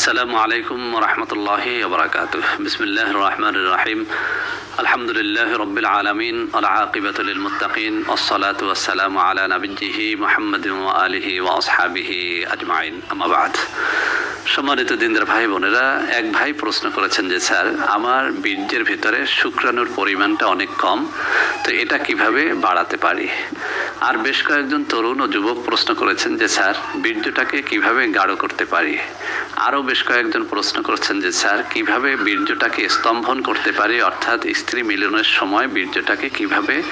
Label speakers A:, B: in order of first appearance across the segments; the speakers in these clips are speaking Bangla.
A: আসসালামু আলাইকুম রহমতুল্লাহ বরকাত বিসমিল্লাহ রহমান রাহিম। আলহামদুলিল্লাহ রবিল আলমিন। আলআকিবাতুল মুতাকিন ওসলাত ওয়াসালাম আলা নবিজিহি মোহাম্মদ আলিহি ওয়াসহাবিহি আজমাইন। আমাবাদ সম্মানিত দিনদার ভাই বোনেরা, এক ভাই প্রশ্ন করেছেন যে, স্যার, আমার বীর্যের ভিতরে শুক্রাণুর পরিমাণটা অনেক কম, তো এটা কীভাবে বাড়াতে পারি? আর বেশ কয়েকজন তরুণ ও যুবক প্রশ্ন করেছেন যে, স্যার, বীর্যটাকে কীভাবে গাঢ় করতে পারি? আরও বেশ কয়েকজন প্রশ্ন করেছেন যে, স্যার, কীভাবে বীর্যটাকে স্তম্ভন করতে পারি? অর্থাৎ স্ত্রী মিলনের সময় বীর্যটাকে কীভাবে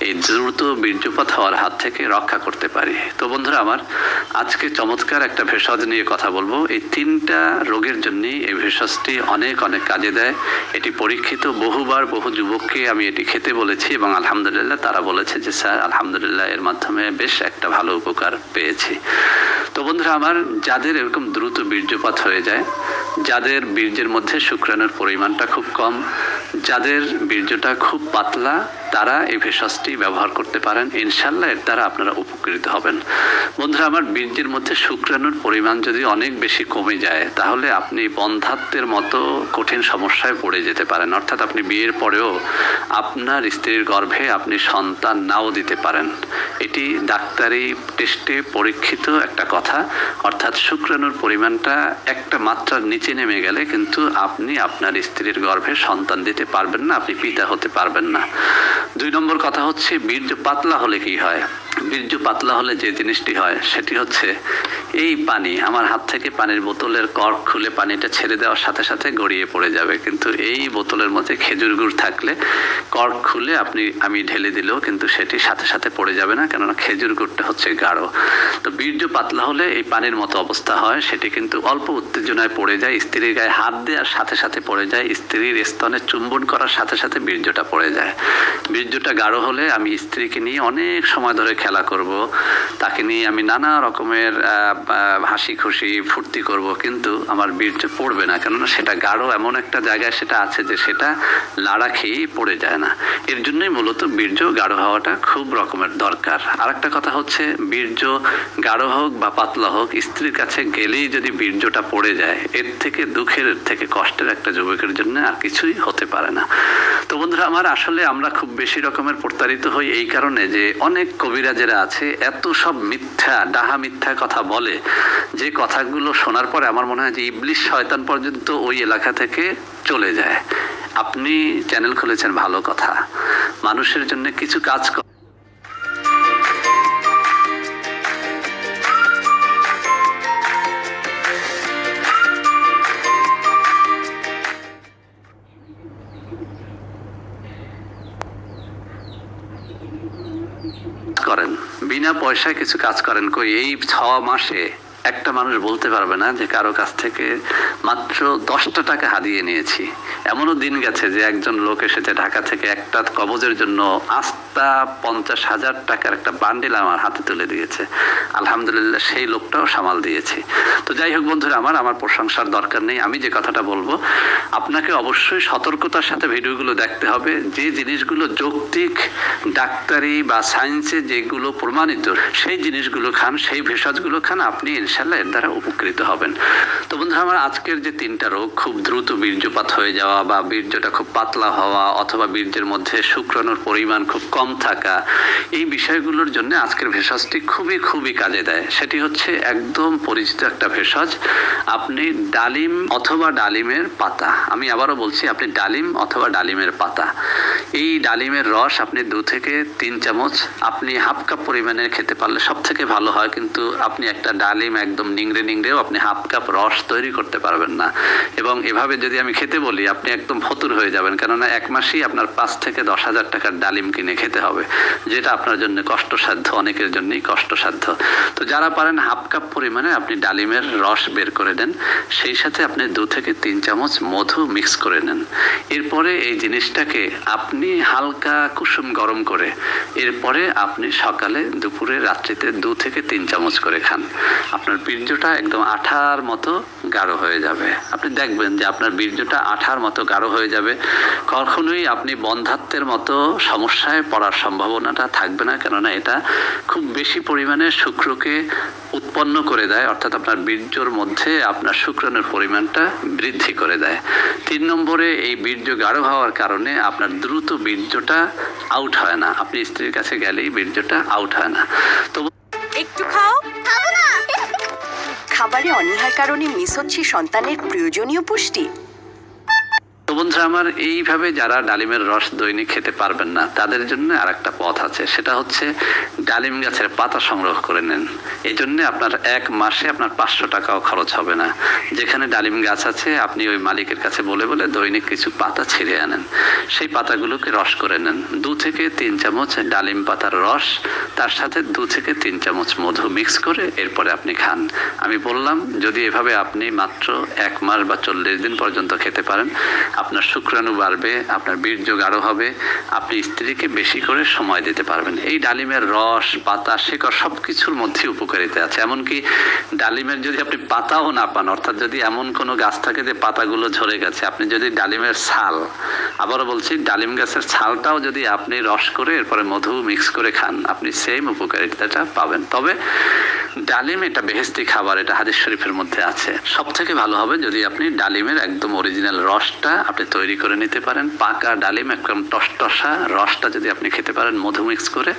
A: এই দ্রুত বীর্যপাত হওয়ার হাত থেকে রক্ষা করতে পারি? তো বন্ধুরা, আমার আজকে চমৎকার একটা ভেষজ নিয়ে কথা বলব। এই তিনটা রোগের জন্যই এই ভেষজটি অনেক অনেক কাজে দেয়। এটি পরীক্ষিত বহুবার বহু যুবককে আমি এটি খেতে বলেছি এবং আলহামদুলিল্লাহ তারা বলেছে যে, স্যার, আলহামদুলিল্লাহ এর মাধ্যমে বেশ একটা ভালো উপকার পেয়েছি। তো বন্ধুরা আমার যাদের এরকম দ্রুত বীর্যপাত হয়ে যায়, যাদের বীর্যের মধ্যে শুক্রাণুর পরিমাণটা খুব কম, যাদের বীর্যটা খুব পাতলা তারা এই ভেষজটি ব্যবহার করতে পারেন। ইনশাল্লাহ এর দ্বারা আপনারা উপকৃত হবেন। বন্ধুরা, আমার বীর্যের মধ্যে শুক্রাণুর পরিমাণ যদি অনেক বেশি কমে যায়, তাহলে আপনি বন্ধাত্বের মতো কঠিন সমস্যায় পড়ে যেতে পারেন। অর্থাৎ আপনি বিয়ের পরেও আপনার স্ত্রীর গর্ভে আপনি সন্তান নাও দিতে পারেন। এটি ডাক্তারি টেস্টে পরীক্ষিত একটা কথা। অর্থাৎ শুক্রাণুর পরিমাণটা একটা মাত্রার নিচে নেমে গেলে কিন্তু আপনি আপনার স্ত্রীর গর্ভে সন্তান দিতে পারবেন না, আপনি পিতা হতে পারবেন না। দুই নম্বর কথা হচ্ছে বীর্য পাতলা হলে কি হয়? বীর্য পাতলা হলে যে জিনিসটি হয়, সেটি হচ্ছে এই পানি। আমার হাত থেকে পানির বোতলের কর্ক খুলে পানিটা ছেড়ে দেওয়ার সাথে সাথে গড়িয়ে পড়ে যাবে। কিন্তু এই বোতলের মধ্যে খেজুর গুড় থাকলে কর্ক খুলে আপনি, আমি ঢেলে দিলেও কিন্তু সেটি সাথে সাথে পড়ে যাবে না, কেননা খেজুর গুড়টা হচ্ছে গাঢ়। তো বীর্য পাতলা হলে এই পানির মতো অবস্থা হয়, সেটি কিন্তু অল্প উত্তেজনায় পড়ে যায়, স্ত্রীর গায়ে হাত দেওয়ার সাথে সাথে পড়ে যায়, স্ত্রীর স্তনে চুম্বন করার সাথে সাথে বীর্যটা পড়ে যায়। বীর্যটা গাঢ় হলে আমি স্ত্রীকে নিয়ে অনেক সময় ধরে খেলা করব। তাকে নিয়ে আমি নানা রকমের হাসি খুশি, ফুর্তি করব। কিন্তু আমার বীর্য পড়বে না। কেননা সেটা গাঢ় এমন একটা জায়গায় সেটা আছে যে সেটা লাড়া খেয়েই পড়ে যায় না। এর জন্যই মূলত বীর্য গাঢ় হওয়াটা খুব রকমের দরকার। আর একটা কথা হচ্ছে, বীর্য গাঢ় হোক বা পাতলা হোক, স্ত্রীর কাছে গেলেই যদি বীর্যটা পড়ে যায়, এর থেকে দুঃখের থেকে কষ্টের একটা যুবকের জন্য আর কিছুই হতে পারে না। তো বন্ধুরা, আমার আসলে আমরা খুব বেশি রকমের প্রতারিত হই এই কারণে যে অনেক কবিরাজেরা আছে, এত সব মিথ্যা, ডাহা মিথ্যা কথা বলে, যে কথাগুলো শোনার পরে আমার মনে হয় যে ইবলিশ শয়তান পর্যন্ত ওই এলাকা থেকে চলে যায়। আপনি চ্যানেল খুলেছেন ভালো কথা। মানুষের জন্য কিছু কাজ বিনা পয়সায় কিছু কাজ করেন। কই এই ছ মাসে একটা মানুষ বলতে পারবে না যে কারও কাছ থেকে মাত্র দশটা টাকা হারিয়ে নিয়েছি। এমনও দিন গেছে যে একজন লোক এসেছে ঢাকা থেকে একটা কবজের জন্য আস্তা পঞ্চাশ হাজার টাকার একটা বান্ডিল আমার হাতে তুলে দিয়েছে। আলহামদুলিল্লাহ সেই লোকটাও সামাল দিয়েছি। তো যাই হোক বন্ধুরা, আমার আমার প্রশংসার দরকার নেই। আমি যে কথাটা বলব, আপনাকে অবশ্যই সতর্কতার সাথে ভিডিওগুলো দেখতে হবে। যে জিনিসগুলো যৌক্তিক, ডাক্তারি বা সায়েন্সে যেগুলো প্রমাণিত, সেই জিনিসগুলো খান, সেই ভেষজগুলো খান, আপনি ইনশাল্লাহ এর দ্বারা উপকৃত হবেন। তো বন্ধুরা, আমার আজকের যে তিনটা রোগ, খুব দ্রুত বীর্যপাত হয়ে যাওয়া বা বীর্যটা খুব পাতলা হওয়া অথবা বীর্যের মধ্যে শুক্রাণুর পরিমাণ খুব কম থাকা, এই বিষয়গুলোর জন্য আজকের ভেষজটি খুবই খুবই কাজে দেয়। সেটি হচ্ছে একদম পরিচিত একটা ভেষজ। আপনি ডালিম অথবা ডালিমের পাতা। আমি আবারও বলছি, আপনি ডালিম অথবা ডালিমের পাতা। এই ডালিমের রস আপনি দু থেকে তিন চামচ, আপনি হাফ কাপ পরিমাণে খেতে পারলে সব থেকে ভালো হয়। কিন্তু আপনি একটা ডালিম একদম নিংড়ে নিংড়েও আপনি হাফ কাপ রস তৈরি করতে পারবেন না। এবং এভাবে যদি আমি খেতে বলি, আপনি একদম ফতুর হয়ে যাবেন। কেননা এক মাসেই আপনার পাঁচ থেকে দশ হাজার টাকার ডালিম কিনে খেতে হবে, যেটা আপনার জন্য কষ্টসাধ্য, অনেকের জন্যই কষ্টসাধ্য। তো যারা পারেন হাফ কাপ পরিমাণে আপনি ডালিমের রস বের করে নেন সেই সাথে আপনি দু থেকে তিন চামচ মধু মিক্স করে নেন। এরপরে এই জিনিসটাকে আপনি হালকা কুসুম গরম করে, এরপরে আপনি সকালে, দুপুরে, রাত্রিতে দু থেকে তিন চামচ করে খান। আপনার বীর্যটা একদম আঠার মতো গাঢ় হয়ে যাবে। আপনি দেখবেন যে আপনার বীর্যটা আঠার মতো গাঢ় হয়ে যাবে। কখনোই আপনি বন্ধাত্বের মতো সমস্যায় পড়ার সম্ভাবনাটা থাকবে না কেননা এটা খুব বেশি পরিমাণে শুক্রকে উৎপন্ন করে দেয় অর্থাৎ আপনার বীর্যর মধ্যে আপনার শুক্রাণুর পরিমাণটা বৃদ্ধি করে দেয়। তিন নম্বরে এই বীর্য গাঢ় হওয়ার কারণে আপনার দ্রুত বীর্যটা আউট হয় না। আপনি স্ত্রীর কাছে গেলেই বীর্যটা আউট হয় না। তো
B: একটু খাও।
C: খাব না।
B: খাবারে অনীহার কারণে মিস হচ্ছে সন্তানের প্রয়োজনীয় পুষ্টি।
A: তো বন্ধুরা, আমার এইভাবে যারা ডালিমের রস দৈনিক খেতে পারবেন না, তাদের জন্য আর একটা পথ আছে। সেটা হচ্ছে ডালিম গাছের পাতা সংগ্রহ করে নেন। এই জন্য আপনার এক মাসে আপনার পাঁচশো টাকাও খরচ হবে না। যেখানে ডালিম গাছ আছে, আপনি ওই মালিকের কাছে বলে বলে দৈনিক কিছু পাতা ছিঁড়ে আনেন। সেই পাতাগুলোকে রস করে নেন। দু থেকে তিন চামচ ডালিম পাতার রস, তার সাথে দু থেকে তিন চামচ মধু মিক্স করে এরপরে আপনি খান। আমি বললাম, যদি এভাবে আপনি মাত্র এক মাস বা চল্লিশ দিন পর্যন্ত খেতে পারেন আপনার শুক্রাণু বাড়বে, আপনার বীর্য গাঢ় হবে, আপনি স্ত্রীকে বেশি করে সময় দিতে পারবেন। এই ডালিমের রস, পাতা, শিকড় সব কিছুর মধ্যে উপকারিতা আছে। এমনকি ডালিমের যদি আপনি পাতাও না পান, অর্থাৎ যদি এমন কোনো গাছ থাকে যে পাতাগুলো ঝরে গেছে, আপনি যদি ডালিমের ছাল, আবারও বলছি, ডালিম গাছের ছালটাও যদি আপনি রস করে, এরপরে মধু মিক্স করে খান, আপনি সেম উপকারিতাটা পাবেন। তবে ডালিম এটা বেহেস্তি খাবার, এটা হাদিস শরীফের মধ্যে আছে। সব থেকে ভালো হবে যদি আপনি ডালিমের একদম অরিজিনাল রসটা আপনি তৈরি করে নিতে পারেন। পাকা ডালিম, একদম টসটসা রসটা যদি আপনি খেতে পারেন, মধু মিক্স করে,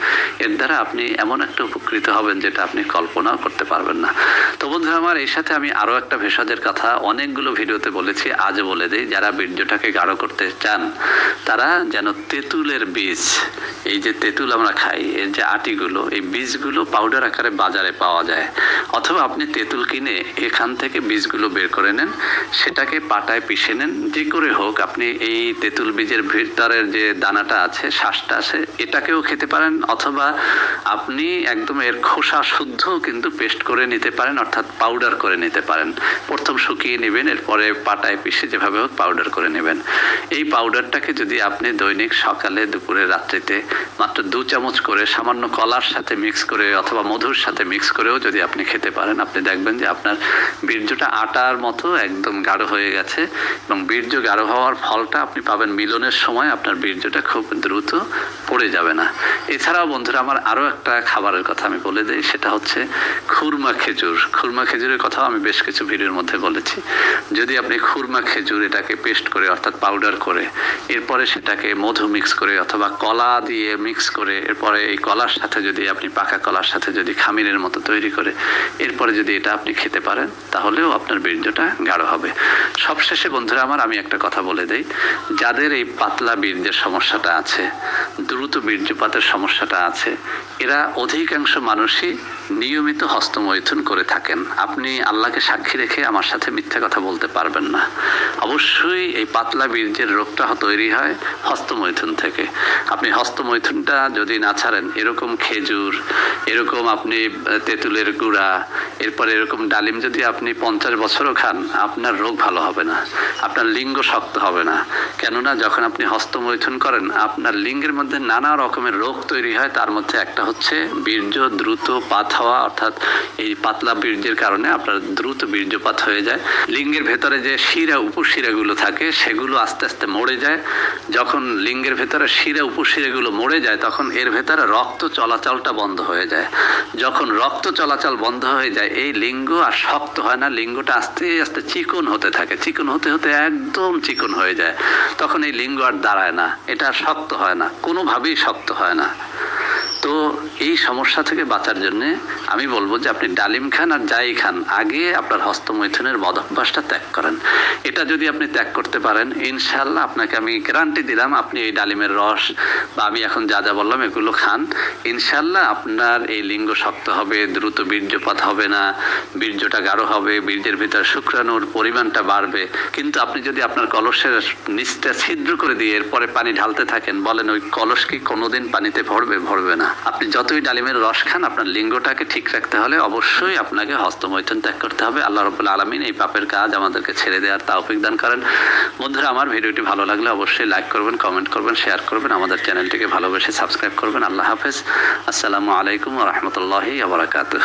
A: এর দ্বারা আপনি এমন একটা উপকৃত হবেন যেটা আপনি কল্পনাও করতে পারবেন না। তো বন্ধুরা আমার এই সাথে আমি আরও একটা ভেষজের কথা অনেকগুলো ভিডিওতে বলেছি, আজ বলে দিই, যারা বীর্যটাকে গাঢ় করতে চান, তারা যেন তেঁতুলের বীজ, এই যে তেঁতুল আমরা খাই, এর যে আটিগুলো, এই বীজগুলো পাউডার আকারে বাজারে পাওয়া যায়। অথবা আপনি তেঁতুল কিনে এখান থেকে বীজগুলো বের করে নেন, সেটাকে পাটায় পিষে নেন, যে করে হোক আপনি এই তেঁতুল বীজের ভিতরের যে দানাটা আছে, শ্বাসটা আছে, এটাকেও খেতে পারেন, অথবা আপনি একদম এর খোসা শুদ্ধ কিন্তু পেস্ট করে নিতে পারেন, অর্থাৎ পাউডার করে নিতে পারেন। প্রথম শুকিয়ে নেবেন, এরপরে পাটায় পিষে যেভাবে হোক পাউডার করে নেবেন। এই পাউডারটাকে যদি আপনি দৈনিক সকালে, দুপুরে, রাত্রিতে মাত্র দু চামচ করে সামান্য কলার সাথে মিক্স করে অথবা মধুর সাথে মিক্স করেও যদি আপনি খেতে পারেন, আপনি দেখবেন যে আপনার বীর্যটা আটার মতো একদম গাঢ় হয়ে গেছে এবং বীর্য গাঢ় হওয়ার ফলটা আপনি পাবেন মিলনের সময়, আপনার বীর্যটা খুব দ্রুত পড়ে যাবে না। এছাড়াও বন্ধুরা, আমার আরও একটা খাবারের কথা আমি বলে দিই, সেটা হচ্ছে খুরমা খেজুর। খুরমা খেজুরের কথাও আমি বেশ কিছু ভিডিওর মধ্যে বলেছি। যদি আপনি খুরমা খেজুর এটাকে পেস্ট করে, অর্থাৎ পাউডার করে, এরপরে সেটাকে মধু মিক্স করে অথবা কলা দিয়ে মিক্স করে, এরপরে এই কলার সাথে যদি, আপনি পাকা কলার সাথে যদি খামিরের মতো তৈরি করে। এরপরে যদি এটা আপনি খেতে পারেন তাহলেও আপনার বীর্যটা গাঢ় হবে। সবশেষে বন্ধুরা আমার আমি একটা কথা বলে দেই। যাদের এই পাতলা বীর্যের সমস্যাটা আছে দ্রুত বীর্যপাতের সমস্যাটা আছে এরা অধিকাংশ মানুষই নিয়মিত হস্তমৈথুন করে থাকেন। আপনি আল্লাহকে সাক্ষী রেখে আমার সাথে মিথ্যা কথা বলতে পারবেন না। অবশ্যই এই পাতলা বীর্যের রোগটা তৈরি হয় হস্তমৈথুন থেকে। আপনি হস্তমৈথুনটা যদি না ছাড়েন এরকম খেজুর এরকম আপনি আহ, তেঁতুলের গুঁড়া, এরপরে এরকম ডালিম যদি আপনি পঞ্চাশ বছরও খান, আপনার রোগ ভালো হবে না, আপনার লিঙ্গ শক্ত হবে না। কেননা যখন আপনি হস্তমৈথুন করেন, আপনার লিঙ্গের মধ্যে নানা রকমের রোগ তৈরি হয়। তার মধ্যে একটা হচ্ছে বীর্য, দ্রুত পাত হওয়া, অর্থাৎ এই পাতলা বীর্যের কারণে আপনার দ্রুত বীর্যপাত হয়ে যায়। লিঙ্গের ভেতরে যে শিরা, উপশিরাগুলো থাকে, সেগুলো আস্তে আস্তে মরে যায়। যখন লিঙ্গের ভেতরে শিরা, উপশিরাগুলো মরে যায়, তখন এর ভেতরে রক্ত চলাচলটা বন্ধ হয়ে যায়। যখন রক্ত চলাচল বন্ধ হয়ে যায়। এই লিঙ্গ আর শক্ত হয় না। লিঙ্গটা আস্তে আস্তে চিকন হতে থাকে। চিকন হতে হতে একদম চিকন হয়ে যায়। তখন এই লিঙ্গ আর দাঁড়ায় না। এটা শক্ত হয় না। কোনোভাবেই শক্ত হয় না। তো এই সমস্যা থেকে বাঁচার জন্য আমি বলব যে আপনি ডালিম খান আর যাই খান, আগে আপনার হস্তমৈথুনের বদভ্যাসটা ত্যাগ করেন। এটা যদি আপনি ত্যাগ করতে পারেন ইনশাল্লাহ আপনাকে আমি গ্যারান্টি দিলাম, আপনি এই ডালিমের রস বা আমি এখন যা যা বললাম এগুলো খান। ইনশাল্লাহ আপনার এই লিঙ্গ শক্ত হবে, দ্রুত বীর্যপাত হবে না, বীর্যটা গাঢ় হবে, বীর্যের ভিতর শুক্রাণুর পরিমাণটা বাড়বে। কিন্তু আপনি যদি আপনার কলসের নিচটা ছিদ্র করে দিয়ে এরপরে পানি ঢালতে থাকেন, বলেন ওই কলস কি কোনোদিন পানিতে ভরবে? ভরবে না। আপনি যতই ডালিমের রস খান, আপনার লিঙ্গটাকে ঠিক রাখতে হলে অবশ্যই আপনাকে হস্তমৈথন ত্যাগ করতে হবে। আল্লাহ রবুল্লা আলমিন এই পাপের কাজ আমাদেরকে ছেড়ে দেওয়ার তাওফিক দান করেন। বন্ধুরা, আমার ভিডিওটি ভালো লাগলে অবশ্যই লাইক করবেন কমেন্ট করবেন শেয়ার করবেন, আমাদের চ্যানেলটিকে ভালোবেসে সাবস্ক্রাইব করবেন। আল্লাহ হাফেজ। আসসালামু আলাইকুম রহমতুল্লাহি আবরাকাতুহ